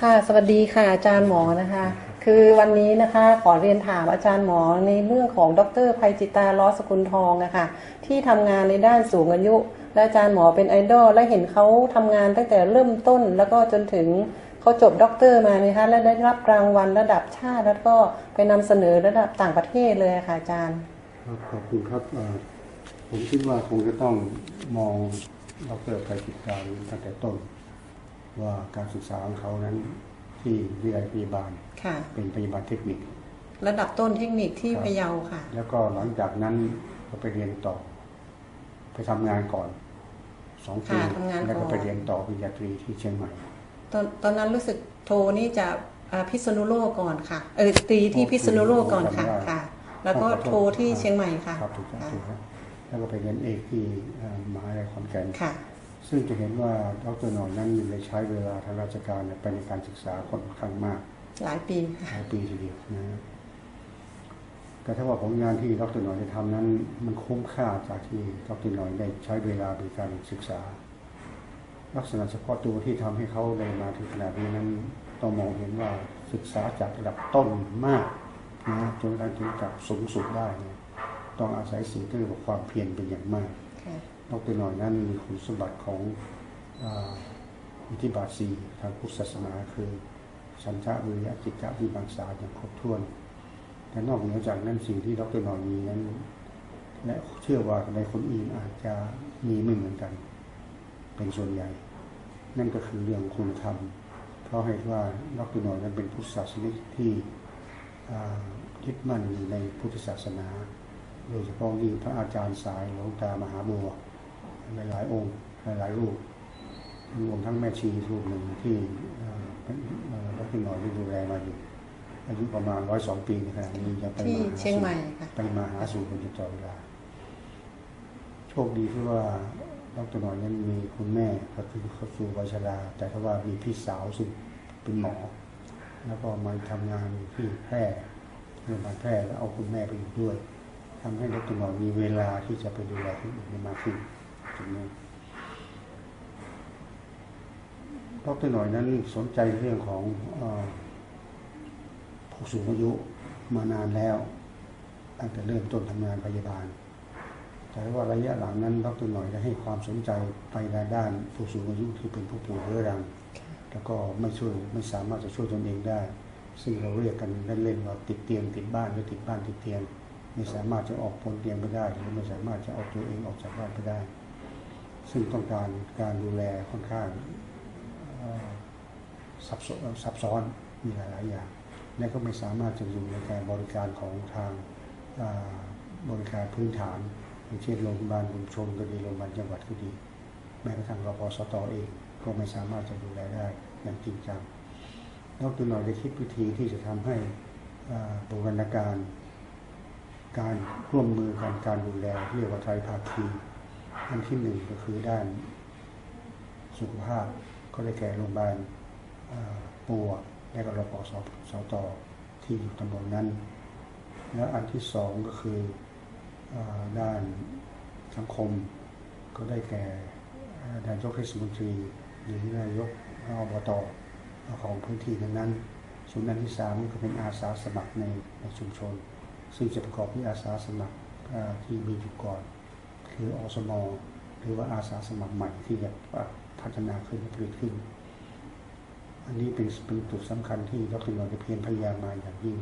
ค่ะ สวัสดีค่ะ อาจารย์หมอนะคะ คือวันนี้นะคะขอเรียนถามอาจารย์หมอในเรื่องของดรภัยจิตาล้อสกุลทองนะคะที่ทำงานในด้านสูงอายุ และอาจารย์หมอเป็นไอดอลและเห็นเขาทำงานตั้งแต่เริ่มต้น แล้วก็จนถึงเขาจบด็อกเตอร์มานะคะและได้รับรางวัลระดับชาติ แล้วก็ไปนำเสนอระดับต่างประเทศเลยค่ะอาจารย์ ครับขอบคุณครับเอ่อ ผมคิดว่าคงจะต้องมองดรไพจิตการตั้งแต่ต้น ว่าการศึกษาของเขานั้นที่วิทยาลัยพยาบาลค่ะ เป็นพยาบาลเทคนิค ระดับต้นเทคนิคที่ครับพะเยาค่ะ แล้วก็หลังจากนั้นก็ไปเรียนต่อ ไปทำงานก่อนสองปีค่ะทำงานก่อน แล้วก็ไปเรียนต่อปริญญาตรีที่เชียงใหม่ ตอนตอนนั้นรู้สึกโทรนี่จะอ่าพิษณุโลกก่อนค่ะ เออตีที่พิษณุโลกก่อนค่ะจำได้ค่ะ แล้วก็โทรที่เชียงใหม่ค่ะครับถูกต้องค่ะ ถูกครับ แล้วก็ไปเรียนเอกที่เอ่อมหาวิทยาลัยขอนแก่นค่ะซึ่งจะเห็นว่าดรหน่อยนั้นได้ใช้เวลาทางราชการเนี่ยไปในการศึกษาค่อนข้างมาก หลายปีค่ะหลายปีทีเดียวนะฮะแต่ถ้าว่าผลงานที่ดรหน่อยได้ทำนั้น มันคุ้มค่าจากที่ดรหน่อยได้ใช้เวลาในการศึกษา ลักษณะเฉพาะตัวที่ทำให้เขาได้มาถึงขนาดนี้นั้นต้องมองเห็นว่าศึกษาจากระดับต้นมากนะฮะจนกระทั่งถึงระดับสูงสุดได้เนี่ย ต้องอาศัยสิ่งที่เรียกว่าความเพียรเป็นอย่างมากค่ะดรหน่อยนั้นมีคุณสมบัติของอาอิทธิบาทสีทางพุทธศาสนาคือสัญชาวิริยะจิตตะวิมังสาอย่างครบถ้วนแต่นอกเหนือจากนั้นสิ่งที่ดรหน่อยมีนั้น และเชื่อว่าในคนอื่นอาจจะมีไม่เหมือนกัน เป็นส่วนใหญ่ นั่นก็คือเรื่องคุณธรรม เพราะเหตุว่าดรหน่อยนั้นเป็นพุทธศาสนิกที่อ่ายึดมั่นอยู่ในพุทธศาสนา โดยเฉพาะยิ่งพระอาจารย์สายหลวงตามหาบัวหลายๆองค์หลายๆรูปรวมทั้งแม่ชีรูปหนึ่งที่เอ่อเป็นเอ่อดรหน่อยได้ดูแลมาอยู่ อายุประมาณร้อยสองปีในขณะนี้ยังไปที่มาหาเชียงสู่ใหม่ค่ะไปมาหาสู่คนตลอดเวลา โชคดีที่ว่าดรหน่อยนั้นมีคุณแม่ก็คือเขาสู่วัยชรา แต่ถ้าว่ามีพี่สาวซึ่งเป็นหมอ แล้วก็มาทำงานอยู่ที่แพร่โรงพยาบาลแพร่แล้วเอาคุณแม่ไปอยู่ด้วย ทำให้ดรหน่อยมีเวลาที่จะไปดูแลคนอื่นได้มากขึ้นตรงนี้ดรหน่อยนั้นสนใจเรื่องของอผู้สูงอายุมานานแล้วตั้งแต่เริ่มต้นทำงานพยาบาล แต่ว่าระยะหลังนั้นดรหน่อยได้ให้ความสนใจไปในด้านผู้สูงอายุที่เป็นผู้ป่วยเรื้อรัง แล้วก็ไม่ช่วยไม่สามารถจะช่วยตนเองได้ ซึ่งเราเรียกกันเล่นๆว่าติดเตียงติดบ้านหรือติดบ้านติดเตียง ไม่สามารถจะออกพ้นเตียงไปได้ หรือไม่สามารถจะเอาตัวเองออกจากบ้านไปได้ ซึ่งต้องการการดูแลค่อนข้างซับซ้อนซับซ้อนมีหลาย ๆ อย่าง และก็ไม่สามารถจะอยู่ในการบริการของทางบริการพื้นฐานอย่างเช่นโรงพยาบาลบุญชนก็ดีโรงพยาบาลจังหวัดก็ดี แม้กระทั่งรพสตเองก็ไม่สามารถจะดูแลได้อย่างจริงจังนอกจากหน่อยได้คิดวิธีที่จะทำให้บูรณาการ การร่วมมือกันการดูแลเรียกว่าไตรภาคีอันที่หนึ่งก็คือด้านสุขภาพก็ได้แก่โรงพยาบาลปัวและก็รพสสตที่อยู่ตำบลนั้น แล้วอันที่สองก็คืออด้านสังคม ก็ได้แก่อ่านายกเทศมนตรีหรือนายกอบตของพื้นที่นั้นๆส่วนอันที่สามก็เป็นอาสาสมัครในในชุมชน ซึ่งจะประกอบด้วยอาสาสมัครที่มีอยู่ก่อนคืออสมหรือว่าอาสาสมัครใหม่ที่จะพัฒนาขึ้นผลิตขึ้น อันนี้เป็นเป็นจุดสำคัญที่ดรนนท์ได้เพียรพยายามมาอย่างยิ่ง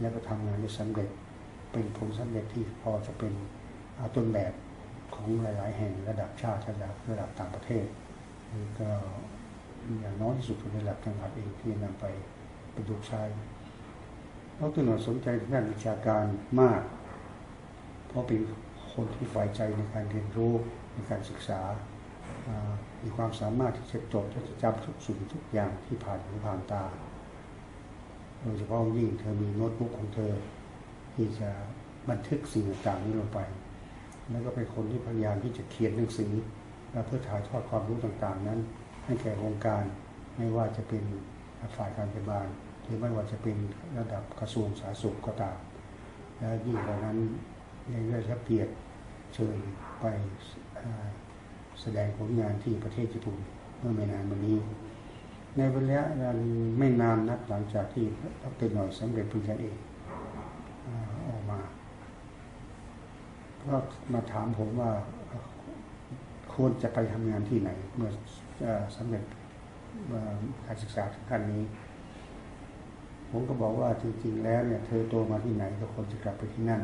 และก็ทำงานได้สำเร็จเป็นผลสำเร็จที่พอจะเป็นต้นแบบของหลาย ๆ แห่งระดับชาติระดับระดับต่างประเทศหรือก็อย่างน้อยที่สุดในระดับจังหวัดเองที่นำไปประยุกต์ใช้ ดรนนท์สนใจด้านวิชาการมาก เพราะเป็นคนที่ใฝ่ใจในการเรียนรู้ในการศึกษา มีความสามารถที่จะจดและจะจำทุกสิ่งทุกอย่างที่ผ่านหูผ่านตา โดยเฉพาะยิ่งเธอมีโน้ตบุ๊กของเธอ ที่จะบันทึกสิ่งต่างๆนี้ลงไป แล้วก็เป็นคนที่พยายามที่จะเขียนหนังสือและเพื่อถ่ายทอดความรู้ต่างๆนั้น ให้แก่วงการไม่ว่าจะเป็นฝ่ายการพยาบาล รือไม่ว่าจะเป็นระดับกระทรวงสาธารณสุขก็ตาม และยิ่งกว่านั้นยังได้รับเกียรติเชิญไปแสดงผลงานที่ประเทศญี่ปุ่นเมื่อไม่นานมานี้ ในระยะเวลาไม่นานนักหลังจากที่ดรหน่อยสำเร็จปริญญาเอกออกมาก็มาถามผมว่าควรจะไปทำงานที่ไหน เมื่อสำเร็จการศึกษาขั้นนี้ ผมก็บอกว่าจริงๆแล้วเนี่ยเธอโตมาที่ไหนก็ควรจะกลับไปที่นั่น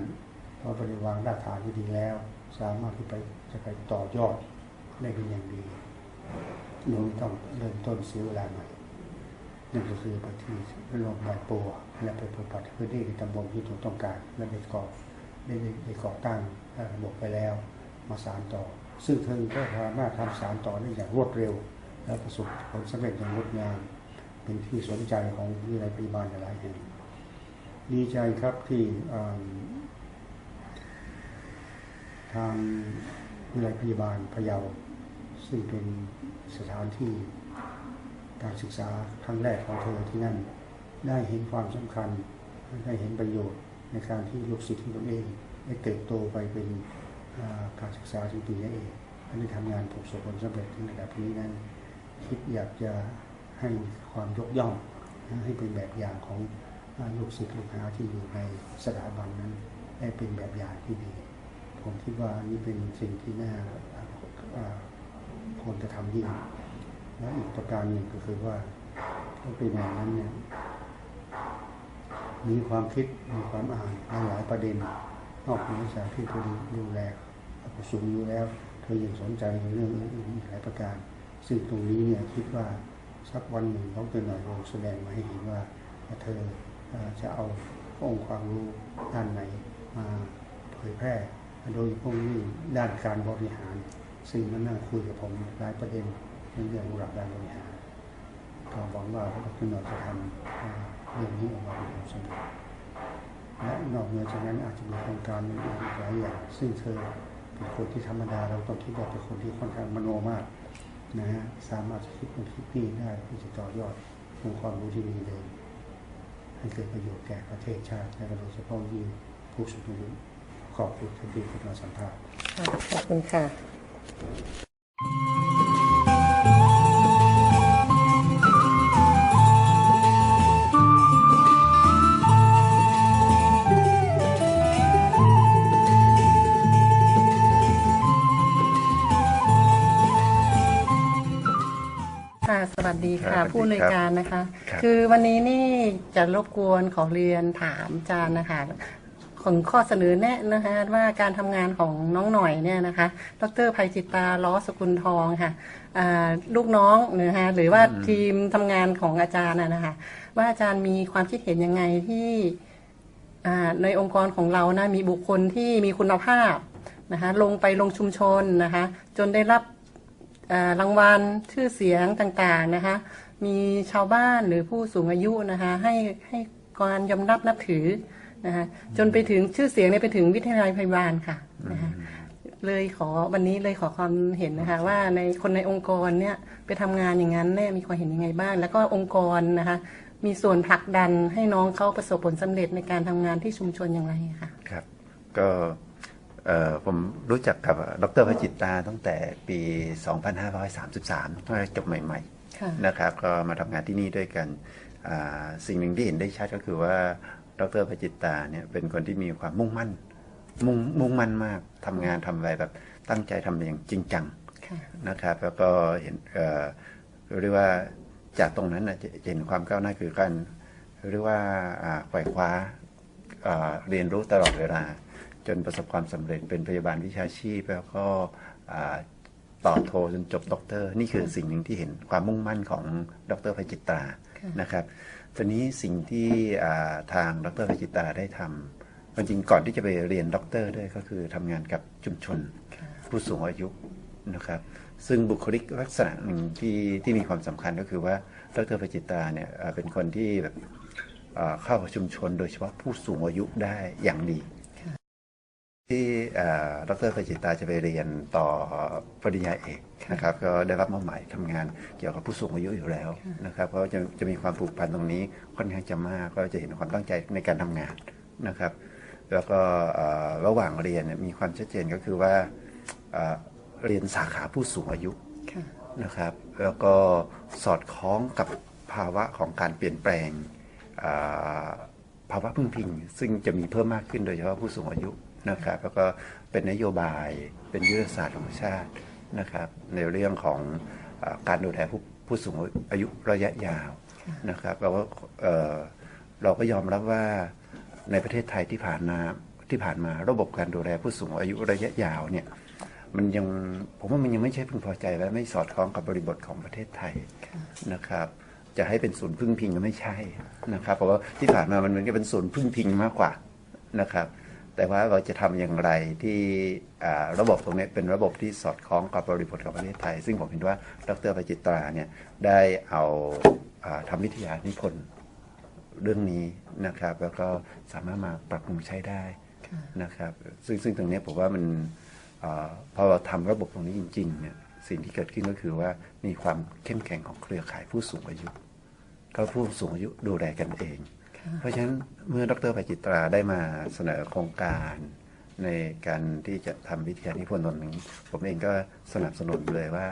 เพราะบริวางรากฐานที่ดีแล้ว สามารถที่ไปจะไปต่อยอดได้เป็นอย่างดีโดยไม่ต้องเริ่มต้นเสียเวลาใหม่นั่นก็คือไปที่โรงพยาบาลปัวและไปปฏิบัติพื้นที่ในตำบลที่ถูกต้องการและได้ก่อได้ได้ก่อตั้งระบบไปแล้ว มาสานต่อ ซึ่งเธอก็สามารถทำสารต่อได้อย่างรวดเร็ว และประสบผลสำเร็จอย่างงดงาม เป็นที่สนใจของวิทยาลัยพยาบาลหลายแห่งดีใจครับที่ทางวิทยาลัยพยาบาลพะเยา ซึ่งเป็นสถานที่การศึกษาครั้งแรกของเธอที่นั่น ได้เห็นความสำคัญได้เห็นประโยชน์ในการที่ลูกศิษย์ของตนเองได้เติบโตไปเป็นการศึกษาถึงปริญญาเอกและได้ทำงานประสบผลสำเร็จถึงระดับนี้นั้น คิดอยากจะ ให้ความยกย่องให้เป็นแบบอย่างของลูกศิษย์ลูกหาที่อยู่ในสถาบันนั้นได้เป็นแบบอย่างที่ดี ผมคิดว่านนี้เป็นสิ่งที่น่าควรจะทำยิ่งและอีกประการหนึ่งก็คือว่าถ้าเป็นอย่างนั้นเนี่ยมีความคิดมีความอ่านในหลายประเด็นนอกเหนือจากที่เธอดูแลผู้สูงอายุแล้ว เธอยังสนใจในเรื่องอื่นอีกหลายประการ ซึ่งตรงนี้เนี่ยคิดว่า สักวันหนึ่งต้องเป็นหน่อยลงแสดงมาให้เห็นว่าเธอจะเอาองค์ความรู้ด้านไหนมาเผยแพร่ โดยพาะยิ่งด้านการบริหาร ซึ่งมันน่าคุยกับผมหลายประเด็นในเรื่องระดับการบริหารก็หวังว่าพระดรหน่อยจะทำเรื่องนี้ออกมาเป็นผลสำเร็จและนอกเหนือจากนั้นอาจจะมีโครงการอื่นๆอีกหลายอย่างซึ่งเธอเป็นคนที่ธรรมดาเราต้องคิดว่าเป็นคนที่ค่อนข้างมโนมาก นะฮะสามารถคิดคนคิดนี่ได้ที่จะต่อยอดองค์ความรู้ที่มีเลยให้เกิดประโยชน์แก่ประเทศชาติและโดยเฉพาะยิ่งผู้สูงอายุขอบคุณที่คุณมาสัมภาษณ์ขอบคุณค่ะ วัสดีค่ะครับผู้อำนวยการนะคะครับคือวันนี้นี่จะรบกวนขอเรียนถามอาจารย์นะคะของข้อเสนอแนะนะคะว่าการทำงานของน้องหน่อยเนี่ยนะคะ ดรภัยจิตตาล้อสกุลทองค่ะอ่าลูกน้องนะคะหรือว่าทีมทำงานของอาจารย์นะนะคะว่าอาจารย์มีความคิดเห็นยังไงที่อ่าในองค์กรของเรานะมีบุคคลที่มีคุณภาพนะคะลงไปลงชุมชนนะคะจนได้รับอ่า รางวัลชื่อเสียงต่างๆนะคะ มีชาวบ้านหรือผู้สูงอายุนะคะให้ให้การยอมรับนับถือนะคะจนไปถึงชื่อเสียงเนี่ยไปถึงวิทยาลัยพยาบาลค่ะนะคะเลยขอวันนี้เลยขอความเห็นนะคะ ว่าในคนในองค์กรเนี่ยไปทำงานอย่างนั้นเนี่ยมีความเห็นยังไงบ้าง แล้วก็องค์กรนะคะ มีส่วนผลักดันให้น้องเขาประสบผลสำเร็จในการทำงานที่ชุมชนอย่างไรค่ะ ครับ ก็เอ่อ ผมรู้จักกับดรพจิตตาตั้งแต่ปี 2533เมื่อจบใหม่ค่ะๆนะครับก็มาทำงานที่นี่ด้วยกันอ่าสิ่งหนึ่งที่เห็นได้ชัดก็คือว่าดรพจิตตาเนี่ยเป็นคนที่มีความมุ่งมั่น มุ่งมุ่งมั่นมากทำงานทำอะไรแบบตั้งใจทำอย่างจริงจังค่ะนะครับแล้วก็เห็นเอ่อเรียกว่าจากตรงนั้นนะจะจะเห็นความก้าวหน้าคือการเรียกว่าอ่าไขว่คว้าอ่าเรียนรู้ตลอดเวลา จนประสบความสำเร็จเป็นพยาบาลวิชาชีพ แล้วก็อ่าต่อโทจนจบด็อกเตอร์นี่คือสิ่งหนึ่งที่เห็นความมุ่งมั่นของดรพจิตราค่ะนะครับตอนนี้สิ่งที่อ่าทางดรพจิตราได้ทำความจริงก่อนที่จะไปเรียนด็อกเตอร์ด้วยก็คือทำงานกับชุมชนผู้สูงอายุนะครับซึ่งบุคลิกลักษณะหนึ่งที่ที่มีความสำคัญก็คือว่าดรพจิตราเนี่ยเอ่อเป็นคนที่แบบเอ่อเข้ากับชุมชนโดยเฉพาะผู้สูงอายุได้อย่างดี ที่เอ่อดรพจิตราจะไปเรียนต่อปริญญาเอกนะครับก็ได้รับมอบหมายทำงานเกี่ยวกับผู้สูงอายุอยู่แล้วนะครับเพราะจะจะมีความผูกพันตรงนี้ค่อนข้างจะมากก็จะเห็นความตั้งใจในการทำงานนะครับ แล้วก็เอ่อระหว่างเรียนเนี่ยมีความชัดเจนก็คือว่าเอ่อเรียนสาขาผู้สูงอายุค่ะนะครับ แล้วก็สอดคล้องกับภาวะของการเปลี่ยนแปลงอ่าภาวะพึ่งพิง ซึ่งจะมีเพิ่มมากขึ้นโดยเฉพาะผู้สูงอายุ นะครับแล้วก็เป็นนโยบายเป็นยุทธศาสตร์ของชาตินะครับในเรื่องของอาการดูแลผู้ผู้สูงอายุระยะยาวนะครับเราก็เอ่อเราก็ยอมรับว่าในประเทศไทยที่ผ่านมาที่ผ่านมาระบบการดูแลผู้สูงอายุระยะยาวเนี่ยมันยังผมว่ามันยังไม่ใช่พึงพอใจและไม่สอดคล้องกับบริบทของประเทศไทยนะครับจะให้เป็นศูนย์พึ่งพิงก็ไม่ใช่นะครับเพราะว่าที่ผ่านมามันเหมือนกับเป็นศูนย์พึ่งพิงมากกว่านะครับ แต่ว่าเราจะทำอย่างไรที่ระบบตรงนี้เป็นระบบที่สอดคล้องกับบริบทของประเทศไทย ซึ่งผมเห็นว่าดรประจิตราเนี่ยได้เอาอาทำวิทยานิพนธ์เรื่องนี้นะครับ แล้วก็สามารถมาปรับปรุงใช้ได้นะครับ ซึ่งซึ่งตรงนี้ผมว่ามันอพอเราทำระบบตรงนี้จริงๆเนี่ยสิ่งที่เกิดขึ้นก็คือว่ามีความเข้มแข็งของเครือข่ายผู้สูงอายุ ก็ผู้สูงอายุดูแลกันเอง เพราะฉะนั้นเมื่อดรปจิตราได้มาเสนอโครงการในการที่จะทำวิทยานิพนธ์ตรงนี้ ผมเองก็สนับสนุนเลยว่า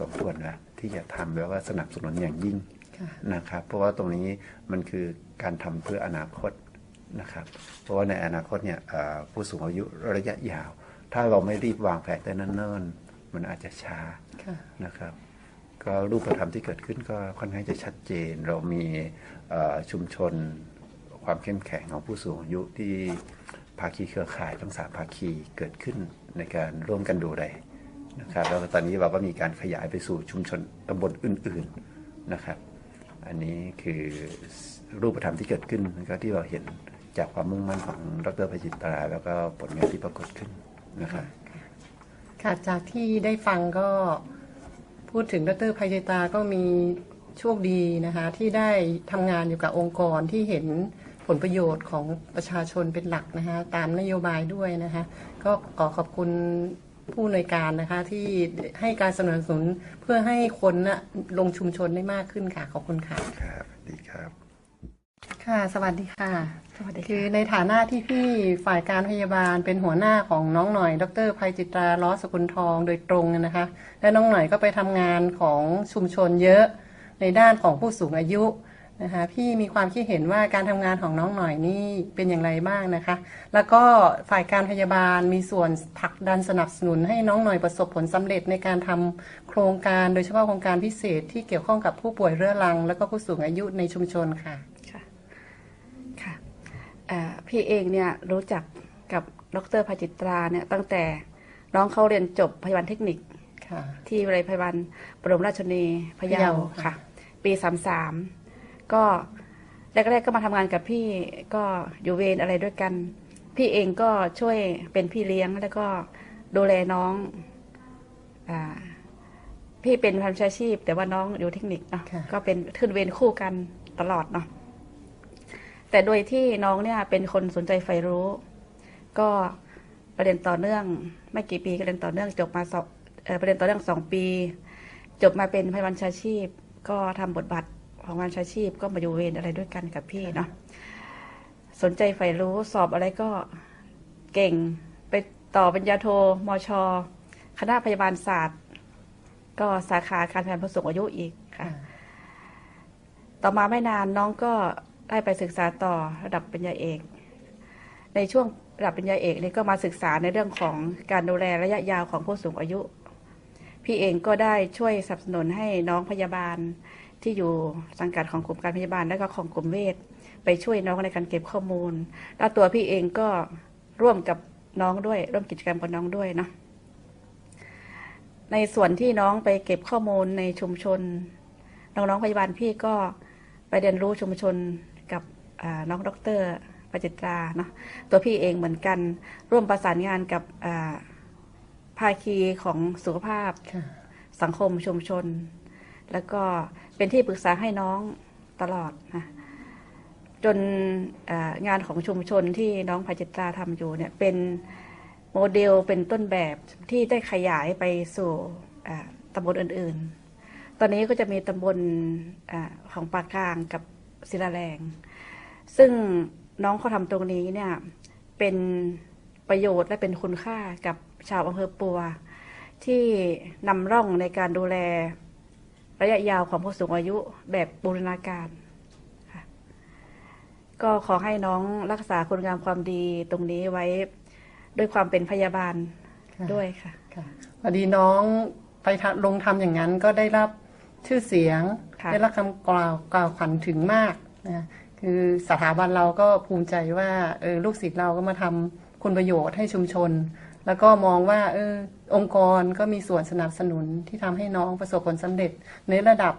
สมควรนะที่จะทำแล้วก็สนับสนุนอย่างยิ่งค่ะนะครับ เพราะว่าตรงนี้มันคือการทำเพื่ออนาคตนะครับ เพราะว่าในอนาคตเนี่ยเอ่อผู้สูงอายุระยะยาว ถ้าเราไม่รีบวางแผนแต่เนิ่นๆมันอาจจะช้าค่ะนะครับ ก็รูปธรรมที่เกิดขึ้นก็ค่อนข้างจะชัดเจน เรามีเอ่อชุมชน ความเข้มแข็งของผู้สูงอายุที่ภาคีเครือข่ายทั้งสามภาคีเกิดขึ้นในการร่วมกันดูแลนะครับแล้วตอนนี้เราก็มีการขยายไปสู่ชุมชนตำบลอื่นๆนะครับ อันนี้คือรูปธรรมที่เกิดขึ้นก็ที่เราเห็นจากความมุ่งมั่นของดรพจิตรา แล้วก็ผลงานที่ปรากฏขึ้นนะครับค่ะจากที่ได้ฟังก็พูดถึงดรภัยจิตาก็มีโชคดีนะคะที่ได้ทำงานอยู่กับองค์กรที่เห็น ผลประโยชน์ของประชาชนเป็นหลักนะคะตามนโยบายด้วยนะคะก็ขอขอบคุณผู้อำนวยการนะคะที่ให้การสนับสนุนเพื่อให้คนนะลงชุมชนได้มากขึ้นค่ะขอบคุณค่ะครับดีครับค่ะ สวัสดีค่ะ สวัสดีค่ะคือในฐานะที่พี่ฝ่ายการพยาบาลเป็นหัวหน้าของน้องหน่อย ดรภัยจิตราล้อสกุลทองโดยตรงนะคะ และน้องหน่อยก็ไปทำงานของชุมชนเยอะ ในด้านของผู้สูงอายุ นะคะพี่มีความคิดเห็นว่าการทำงานของน้องหน่อยนี่เป็นอย่างไรบ้างนะคะ แล้วก็ฝ่ายการพยาบาลมีส่วนผลักดันสนับสนุนให้น้องหน่อยประสบผลสำเร็จในการทำโครงการโดยเฉพาะโครงการพิเศษที่เกี่ยวข้องกับผู้ป่วยเรื้อรัง และก็ผู้สูงอายุในชุมชนค่ะค่ะค่ะเอ่อพี่เองเนี่ยรู้จักกับดรพจิตราเนี่ยตั้งแต่น้องเขาเรียนจบพยาบาลเทคนิคค่ะที่วิทยาลัยพยาบาลบรมราชชนนีพะพะเยาเยาค่ะค่ะ ปีสามสาม ก็แรกๆก็มาทำงานกับพี่ก็อยู่เวรอะไรด้วยกัน พี่เองก็ช่วยเป็นพี่เลี้ยงแล้วก็ดูแลน้องอ่าพี่เป็นพันชาชีพ แต่ว่าน้องอยู่เทคนิคเนาะค่ะก็เป็นขึ้นเวรคู่กันตลอดเนาะแต่โดยที่น้องเนี่ยเป็นคนสนใจใฝ่รู้ ก็ประเด็นต่อเนื่อง ไม่กี่ปีก็เรียนต่อเนื่องจบมาสองเอ่อประเด็นต่อเนื่องสองปี จบมาเป็นพยาบาลชาชีพ ก็ทำบทบาท ของพยาบาลชาชีพก็มาอยู่เวรอะไรด้วยกันกับพี่เนาะสนใจใฝ่รู้สอบอะไรก็เก่งไปต่อปริญญาโทมช คณะพยาบาลศาสตร์ ก็สาขาการแพทย์ผู้สูงอายุอีกค่ะ ต่อมาไม่นานน้องก็ได้ไปศึกษาต่อระดับปริญญาเอก ในช่วงระดับปริญญาเอกนี่ก็มาศึกษาในเรื่องของการดูแลระยะยาวของผู้สูงอายุ พี่เองก็ได้ช่วยสนับสนุนให้น้องพยาบาล ที่อยู่สังกัดของกลุ่มการพยาบาลและก็ของกลุ่มเวชไปช่วยน้องในการเก็บข้อมูล แล้วตัวพี่เองก็ร่วมกับน้องด้วย ร่วมกิจกรรมกับน้องด้วยเนาะในส่วนที่น้องไปเก็บข้อมูลในชุมชน น้องๆพยาบาลพี่ก็ไปเรียนรู้ชุมชนกับอ่าน้องด็อกเตอร์ปจิตราเนาะตัวพี่เองเหมือนกัน ร่วมประสานงานกับอ่าภาคีของสุขภาพค่ะสังคมชุมชน แล้วก็ เป็นที่ปรึกษาให้น้องตลอดนะจนงานของชุมชนที่น้องพาจิตราทำอยู่เนี่ยเป็นโมเดลเป็นต้นแบบที่ได้ขยายไปสู่ตำบลอื่นๆ ตอนนี้ก็จะมีตำบลอของปากกลางกับศิลาแรง ซึ่งน้องเขาทำตรงนี้เนี่ยเป็นประโยชน์และเป็นคุณค่ากับชาวอำเภอปัว ที่นำร่องในการดูแล ระยะยาวของผู้สูงอายุแบบบูรณาการค่ะก็ขอให้น้องรักษาคุณงามความดีตรงนี้ไว้ด้วยความเป็นพยาบาลค่ะด้วยค่ะค่ะพอดีน้องไปทำลงทำอย่างนั้นก็ได้รับชื่อเสียงค่ะได้รับคำกล่าวกล่าวขวัญถึงมากนะคือสถาบันเราก็ภูมิใจว่าเออลูกศิษย์เราก็มาทำคุณประโยชน์ให้ชุมชน แล้วก็มองว่าเออองค์กรก็มีส่วนสนับสนุนที่ทำให้น้องประสบผลสำเร็จ ในระดับ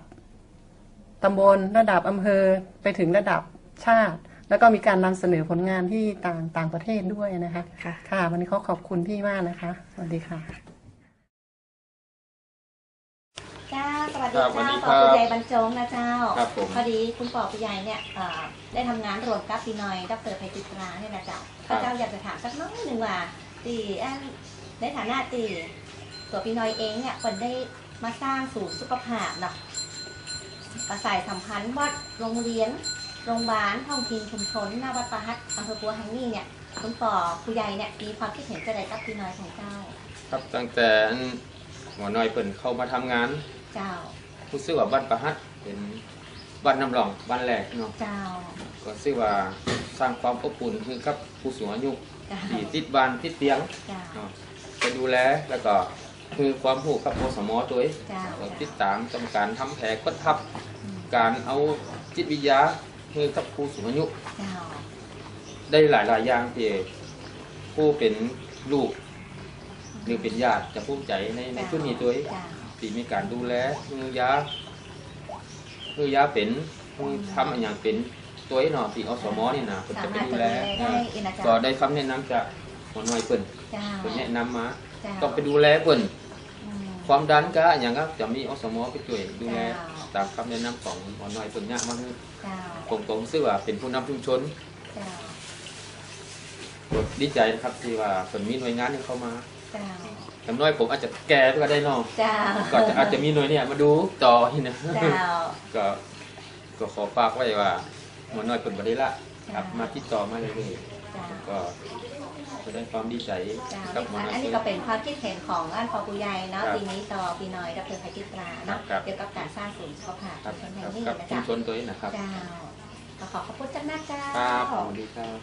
ตำบลระดับอำเภอไปถึงระดับชาติ แล้วก็มีการนำเสนอผลงานที่ต่างต่างประเทศด้วยนะคะ ค่ะค่ะวันนี้เขาขอบคุณพี่มากนะคะสวัสดีค่ะเจ้าสวัสดีครับสวัสเจ้าดีปครัอบผู้ใหญ่บรรจงนะเจ้าครับผมพอดีคุณปอผู้ใหญ่เนี่ยเอ่อได้ทำงานรวมกับพี่น้อยดรไพจิตราเนี่ยนะเจ้าพระเจ้าอยากจะถามสักน้อยหนึ่งว่า ตีอันในฐานะตีตัวพี่น้อยเองเนี่ยคนได้มาสร้างศูนย์สุขภาพเนาะประสายสัมพันธ์วัดโรงเรียนโรงพยาบาลท้องถิ่นชุมชนหน้าวัดประฮัตอำเภอปัวแห่งนี้เนี่ยคุณปอผู้ใหญ่เนี่ยมีความคิดเห็นจะใดกับพี่น้อยของเจ้า ครับตั้งแต่หมอน้อยเปิ่นเข้ามาทำงาน เจ้ารู้สึกว่าบ้านประหัตเป็นบ้านน้ำรองบ้านแรกเนาะเจ้าก็รู้สึกว่าสร้างความอบอุ่นคือกับผู้สูงอายุ เจ้าที่ติดบ้านติดเตียงเจ้าเนาะไปดูแลแล้วก็คือความรู้กับโอสมอตัวเองเจ้าก็ติดตามกรรมการทำแผลกดทับ การเอาจิตวิทยาคือกับผู้สูงอายุเจ้าได้หลายหลายๆอย่างที่ผู้เป็นลูก หรือเป็นญาติจะภูมิใจในในชุดนี้ตัวเองจ้าที่มีการดูแลมือยามือยาเป็นมือทำอนอย่างเป็น ตัวไอ้หนอที่อสมนี่นะเพิ่นสาจะไปมารถดูจะแลดูแลได้อินะก็จ๊ะได้คำแนะนำจากหมอหน่อยเพิ่นจ้าเพิ่นแนะนำมาจ้าต้องไปดูแลเพิ่นอืมความดันก็อนอย่างครับจะมีอสมไปช่วยดูแลจ้าตามคำแนะนำของหมอหน่อยเพิ่นเนี่ยมาให้จ้าผมผมซื่อว่าเป็นผู้นำชุมชนจ้าก็ดีใจนะครับที่ว่าเพิ่นมีหน่วยงานที่เข้ามาจ้าอย่างน้อยผมอาจจะแก่ก็ได้เนอกจ้าก็จะอาจจะมีหน่วยเนี่ยมาดูต่อที่นะจ้าก็ก็ขอฝากไว้ว่า หมอน้อยเปิดบริละครับจ้ามมาติดต่อมาเลยจ้าๆก็แสดงความดีใจจ้ากับหมอน้อย อันนี้ก็เป็นความคิดเห็นของอันปอปุยใหญ่เนาะครับปีนี้ต่อปีน้อยดรไพจิตราเนาะครับ เกี่ยวกับการสร้างศูนย์สุขภาพครับชุมชนคแห่รับงนี้กับนะชุจ๊ะมชนตัวเองนะครับจ้าก็ขอขอบคุณจังนะจ้า ครับสวัสดีครับ